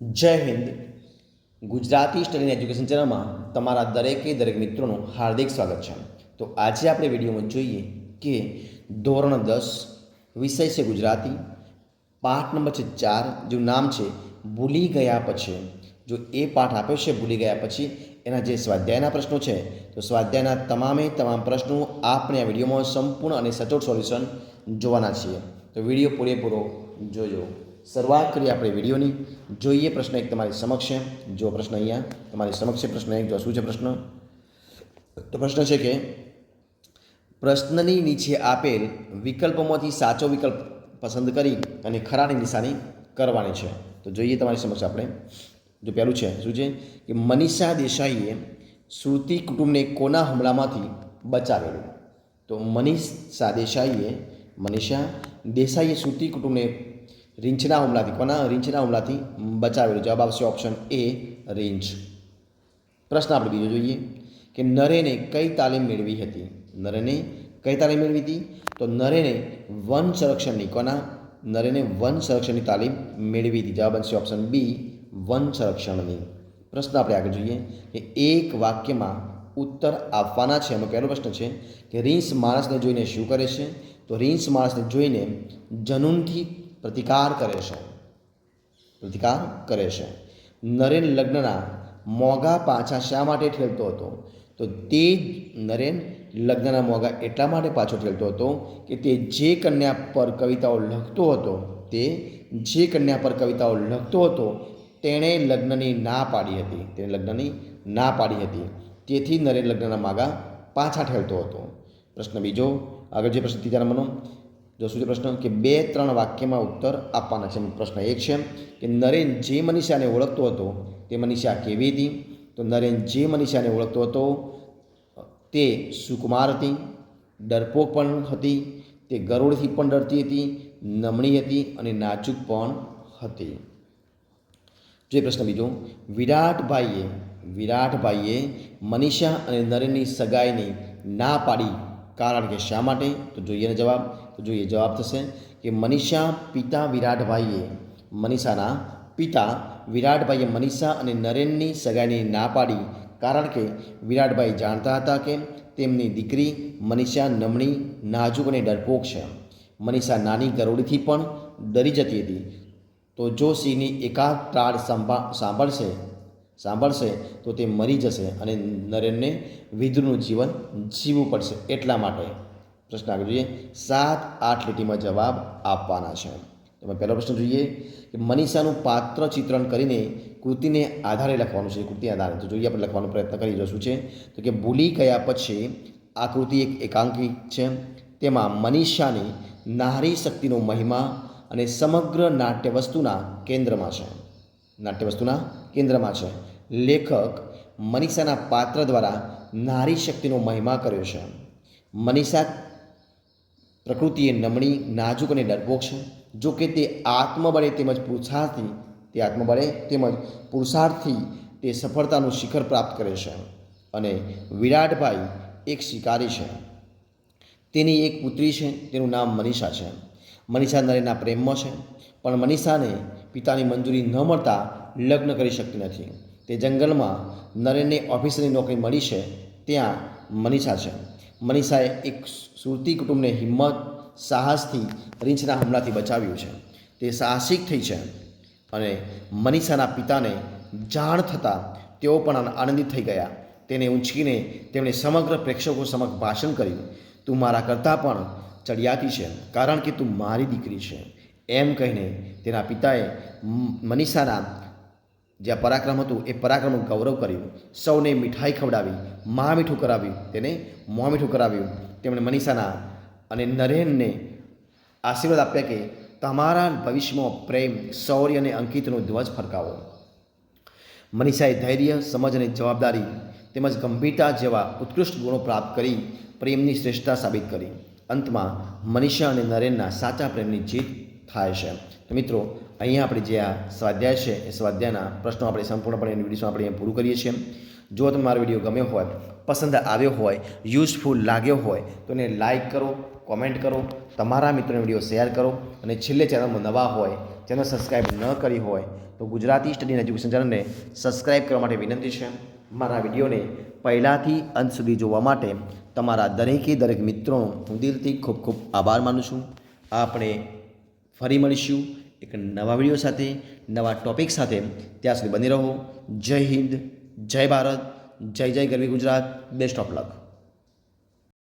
જય Hind. Gujarati study education ચેનલમાં તમારા દરેકે દરેક મિત્રોનું હાર્દિક સ્વાગત છે. તો આજે આપણે વિડીયોમાં જોઈએ કે ધોરણ દસ વિષય છે ગુજરાતી, પાઠ નંબર છે ચાર, જેનું નામ છે ભૂલી ગયા પછી. જો એ પાઠ આપ્યો છે ભૂલી ગયા પછી, એના જે સ્વાધ્યાયના પ્રશ્નો છે, તો સ્વાધ્યાયના તમામે તમામ પ્રશ્નો આપણે આ વિડીયોમાં સંપૂર્ણ અને સચોટ સોલ્યુશન જોવાના છીએ. તો વીડિયો પૂરેપૂરો જોજો. શરૂઆત કરીએ આપણે વિડીયોની. જોઈએ પ્રશ્ન એક તમારી સમક્ષ જો પ્રશ્ન અહીંયા તમારી સમક્ષ છે, પ્રશ્ન એક, જો શું છે પ્રશ્ન? તો પ્રશ્ન છે કે, પ્રશ્નની નીચે આપેલ વિકલ્પોમાંથી સાચો વિકલ્પ પસંદ કરી અને ખરાની નિશાની કરવાની છે. તો જોઈએ તમારી સમક્ષ આપણે. જો પહેલું છે, શું છે? કે મનીષા દેસાઈએ શ્રુતિ કુટુંબને કોના હુમલામાંથી બચાવેલું? તો મનીષા દેસાઈએ મનીષા દેસાઈએ શ્રુતિ કુટુંબને રીંછના હુમલાથી, કોના રીંછના હુમલાથી બચાવેલું? જવાબ આવશે ઓપ્શન એ, રીંછ. પ્રશ્ન આપણે બીજો જોઈએ કે નરેને કઈ તાલીમ મેળવી હતી? નરેને કઈ તાલીમ મેળવી હતી? તો નરેને વન સંરક્ષણની, કોના? નરેને વન સંરક્ષણની તાલીમ મેળવી હતી. જવાબ બનશે ઓપ્શન બી, વન સંરક્ષણની. પ્રશ્ન આપણે આગળ જોઈએ કે એક વાક્યમાં ઉત્તર આપવાના છે. એમાં પહેલો પ્રશ્ન છે કે રીંછ માણસને જોઈને શું કરે છે? તો રીંછ માણસને જોઈને જનૂનથી પ્રતિકાર કરે છે. પ્રતિકાર કરે છે. નરેન લગ્નના મોગા પાછા શા માટે ઠેલતો હતો? તો તે નરેન લગ્નના મોગા એટલા માટે પાછો ઠેલતો હતો કે તે જે કન્યા પર કવિતાઓ લખતો હતો, તે જે કન્યા પર કવિતાઓ લખતો હતો, તેણે લગ્નની ના પાડી હતી. તેણે લગ્નની ના પાડી હતી. તેથી નરેન લગ્નના માગા પાછા ઠેલતો હતો. પ્રશ્ન બીજો, આગળ જે પ્રશ્ન ત્રીજા નંબરનો જો શું છે પ્રશ્ન કે બે, ત્રણ વાક્યમાં ઉત્તર આપવાના છે. પ્રશ્ન એક છે કે નરેન જે મનીષાને ઓળખતો હતો તે મનીષા કેવી હતી? તો નરેન જે મનીષાને ઓળખતો હતો તે સુકુમાર હતી, ડરપોક પણ હતી, તે ગરુડથી પણ ડરતી હતી, નમણી હતી અને નાજુક પણ હતી. જે પ્રશ્ન બીજો, વિરાટભાઈએ વિરાટભાઈએ મનીષા અને નરેનની સગાઈની ના પાડી કારણ કે શા માટે? તો જોઈએ જવાબ. તો જોઈએ જવાબ થશે કે મનીષા પિતા વિરાટભાઈએ, મનીષાના પિતા વિરાટભાઈએ મનીષા અને નરેનની સગાઈની ના પાડી. કારણ કે વિરાટભાઈ જાણતા હતા કે તેમની દીકરી મનીષા નમણી નાજુક અને ડરપોક છે. મનીષા નાની ગરોળીથી પણ ડરી જતી હતી. તો જો સિંહની એકાદ સંભા, સાંભળશે સાંભળશે તો તે મરી જશે અને નરેનને વિદુરનું જીવન જીવવું પડશે એટલા માટે. પ્રશ્ન આગળ જોઈએ. સાત આઠ લીટીમાં જવાબ આપવાના છે. એમાં પહેલો પ્રશ્ન જોઈએ કે મનીષાનું પાત્ર ચિત્રણ કરીને કૃતિને આધારે લખવાનું છે. કૃતિ આધારે. તો જોઈએ આપણે લખવાનો પ્રયત્ન કરી શું છે તો કે ભૂલી ગયા પછી આ કૃતિ એક એકાંકી છે. તેમાં મનીષાની નારી શક્તિનો મહિમા અને સમગ્ર નાટ્ય વસ્તુના કેન્દ્રમાં છે. નાટ્ય વસ્તુના કેન્દ્રમાં છે. લેખક મનીષાના પાત્ર દ્વારા નારી શક્તિનો મહિમા કર્યો છે. મનીષા પ્રકૃતિએ નમણી, નાજુક અને ડરપોક છે. જો કે તે આત્મબળે તેમજ પુરુષાર્થથી તે આત્મબળે તેમજ પુરુષાર્થથી તે સફળતાનું શિખર પ્રાપ્ત કરે છે અને વિરાટભાઈ એક શિકારી છે. તેની એક પુત્રી છે, તેનું નામ મનીષા છે. મનીષા નરેના પ્રેમમાં છે, પણ મનીષાને પિતાની મંજૂરી ન મળતા લગ્ન કરી શકતી નથી. તે જંગલમાં નરેનને ઓફિસરની નોકરી મળી છે. ત્યાં મનીષા છે. મનીષાએ એક સુરતી કુટુંબને હિંમત, સાહસથી રીંછના હુમલાથી બચાવ્યું છે. તે સાહસિક થઈ છે અને મનીષાના પિતાને જાણ થતાં તેઓ પણ આનંદિત થઈ ગયા. તેને ઊંચકીને તેમણે સમગ્ર પ્રેક્ષકો સમક્ષ ભાષણ કર્યું, તું મારા કરતાં પણ ચડિયાતી છે, કારણ કે તું મારી દીકરી છે. એમ કહીને તેના પિતાએ મનીષાના જે પરાક્રમ હતું, એ પરાક્રમનું ગૌરવ કર્યું. સૌને મીઠાઈ ખવડાવી, મા મીઠું કરાવ્યું, તેને મોં મીઠું કરાવ્યું. તેમણે મનીષાના અને નરેનને આશીર્વાદ આપ્યા કે તમારા ભવિષ્યમાં પ્રેમ, શૌર્ય અને અંકિતનો ધ્વજ ફરકાવો. મનીષાએ ધૈર્ય, સમજ અને જવાબદારી તેમજ ગંભીરતા જેવા ઉત્કૃષ્ટ ગુણો પ્રાપ્ત કરી, પ્રેમની શ્રેષ્ઠતા સાબિત કરી. અંતમાં મનીષા અને નરેનના સાચા પ્રેમની જીત થાય છે. તો મિત્રો, અહીંયા આપણે જે આ સ્વાધ્યાય છે, એ સ્વાધ્યાયના પ્રશ્નો આપણે સંપૂર્ણપણે એની વીડિયો આપણે અહીંયા પૂરું કરીએ છીએ. જો તમને મારો વીડિયો ગમ્યો હોય, પસંદ આવ્યો હોય, યુઝફુલ લાગ્યો હોય, તો એને લાઇક કરો, કોમેન્ટ કરો, તમારા મિત્રોને વીડિયો શેર કરો અને છેલ્લે ચેનલમાં નવા હોય, ચેનલ સબસ્ક્રાઈબ ન કરી હોય, તો ગુજરાતી સ્ટડી એજ્યુકેશન ચેનલને સબસ્ક્રાઈબ કરવા માટે વિનંતી છે. મારા વિડીયોને પહેલાંથી અંત સુધી જોવા માટે તમારા દરેકે દરેક મિત્રોનો હું દિલથી ખૂબ ખૂબ આભાર માનું છું. આપણે ફરી મળીશું એક નવા વીડિયો સાથે, નવા ટોપિક સાથે. ત્યાં સુધી બની રહો. જય હિન્દ, જય ભારત, જય જય ગરવી ગુજરાત. Best of luck.